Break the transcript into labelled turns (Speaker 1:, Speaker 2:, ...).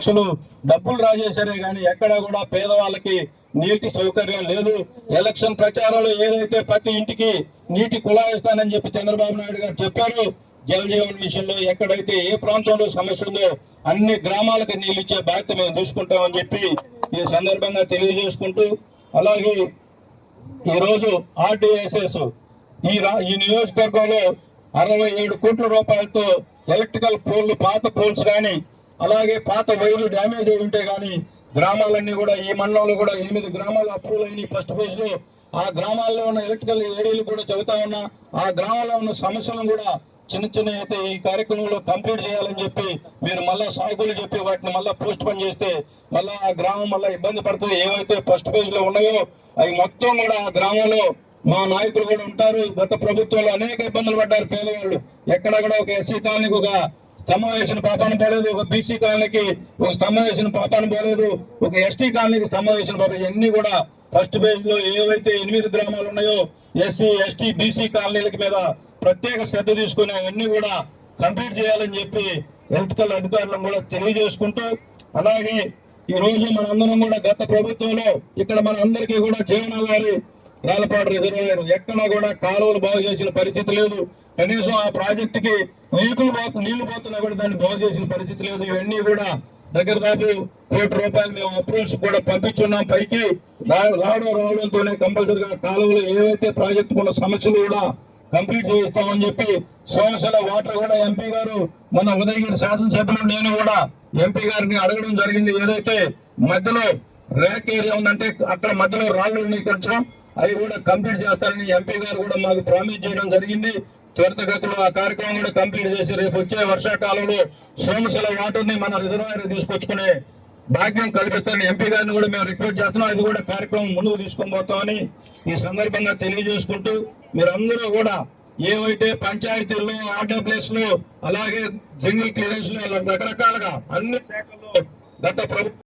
Speaker 1: లక్షలు డబ్బులు రాజేశారే గాని ఎక్కడా కూడా పేదవాళ్ళకి నీటి సౌకర్యం లేదు. ఎలక్షన్ ప్రచారంలో ఏదైతే ప్రతి ఇంటికి నీటి కుళాయిస్తానని చెప్పి చంద్రబాబు నాయుడు గారు చెప్పారు జల్ జీవన్ మిషన్ ఎక్కడైతే ఏ ప్రాంతంలో సమస్య ఉందో అన్ని గ్రామాలకు నీళ్ళు ఇచ్చే బాధ్యత మేము చూసుకుంటామని చెప్పి ఈ సందర్భంగా తెలియజేసుకుంటూ అలాగే ఈరోజు ఆర్డిఎస్ఎస్ ఈ రా ఈ నియోజకవర్గంలో అరవై ఏడు కోట్ల రూపాయలతో ఎలక్ట్రికల్ పోల్లు పాత పోల్స్ కానీ అలాగే పాత వైర్లు డ్యామేజ్ అయి ఉంటే కానీ గ్రామాలన్నీ కూడా ఈ మండలంలో కూడా ఎనిమిది గ్రామాలు అప్రూవల్ అయినాయి. ఫస్ట్ ఫేజ్లో ఆ గ్రామాల్లో ఉన్న ఎలక్ట్రికల్ ఏరియాలు కూడా చెబుతా ఉన్నా ఆ గ్రామంలో ఉన్న సమస్యలను కూడా చిన్న చిన్న అయితే ఈ కార్యక్రమంలో కంప్లీట్ చేయాలని చెప్పి మీరు మళ్ళా సాగులు చెప్పి వాటిని మళ్ళా పోస్ట్ పని చేస్తే మళ్ళా ఆ గ్రామం మళ్ళీ ఇబ్బంది పడుతుంది. ఏవైతే ఫస్ట్ పేజ్లో ఉన్నాయో అవి మొత్తం కూడా ఆ గ్రామంలో మా నాయకులు కూడా ఉంటారు. గత ప్రభుత్వంలో అనేక ఇబ్బందులు పడ్డారు పేదవాళ్ళు. ఎక్కడ కూడా ఒక ఎస్సీ కాలనీకి ఒక స్తంభం వేసిన పాపాన్ని పోలేదు. ఒక బీసీ కాలనీకి ఒక స్తంభం వేసిన పాపాన్ని పోలేదు. ఒక ఎస్టీ కాలనీకి స్తంభం వేసిన పాపం ఇవన్నీ కూడా ఫస్ట్ పేజ్లో ఏవైతే ఎనిమిది గ్రామాలు ఉన్నాయో ఎస్సీ ఎస్టీ బీసీ కాలనీలకి మీద ప్రత్యేక శ్రద్ధ తీసుకుని అవన్నీ కూడా కంప్లీట్ చేయాలని చెప్పి ఎలక్ట్రికల్ అధికారులను కూడా తెలియజేసుకుంటూ అలాగే ఈ రోజు మనందరం కూడా గత ప్రభుత్వంలో ఇక్కడ మన అందరికీ కూడా జీవనాధారి రాలపాడు రిజర్వాయర్ ఎక్కడ కూడా కాలువలు బాగు చేసిన పరిస్థితి లేదు. కనీసం ఆ ప్రాజెక్టుకి నీకులు పోతు నీళ్ళు పోతున్నా కూడా దాన్ని బాగు చేసిన పరిస్థితి లేదు. ఇవన్నీ కూడా దగ్గర దాపు కోటి రూపాయలు మేము అప్రూవల్స్ కూడా పంపించున్నాం. పైకి రావడం రావడంతోనే కంపల్సరిగా కాలువలు ఏవైతే ప్రాజెక్టు ఉన్న సమస్యలు కూడా కంప్లీట్ చేయిస్తామని చెప్పి సోమశల వాటర్ కూడా ఎంపీ గారు మన ఉదయగిరి శాసనసభ్యులు నేను కూడా ఎంపీ గారిని అడగడం జరిగింది. ఏదైతే మధ్యలో ర్యాక్ ఏరియా ఉందంటే అక్కడ మధ్యలో రాళ్ళు ఉన్నాయి కొంచెం అవి కూడా కంప్లీట్ చేస్తారని ఎంపీ గారు కూడా మాకు ప్రామిస్ చేయడం జరిగింది. త్వరితగతిలో ఆ కార్యక్రమం కూడా కంప్లీట్ చేసి రేపు వచ్చే వర్షాకాలంలో సోమశల వాటర్ని మన రిజర్వాయర్ తీసుకొచ్చుకునే భాగ్యం కల్పిస్తారని ఎంపీ గారిని కూడా మేము రిక్వెస్ట్ చేస్తున్నాం. అది కూడా కార్యక్రమం ముందుకు తీసుకొని పోతామని ఈ సందర్భంగా తెలియజేసుకుంటూ మీరందరూ కూడా ఏవైతే పంచాయతీల్లో ఆర్డర్ ప్లేస్లో అలాగే జింగిల్ క్లియరెన్స్లో రకరకాలుగా అన్ని శాఖల్లో గత ప్రభుత్వం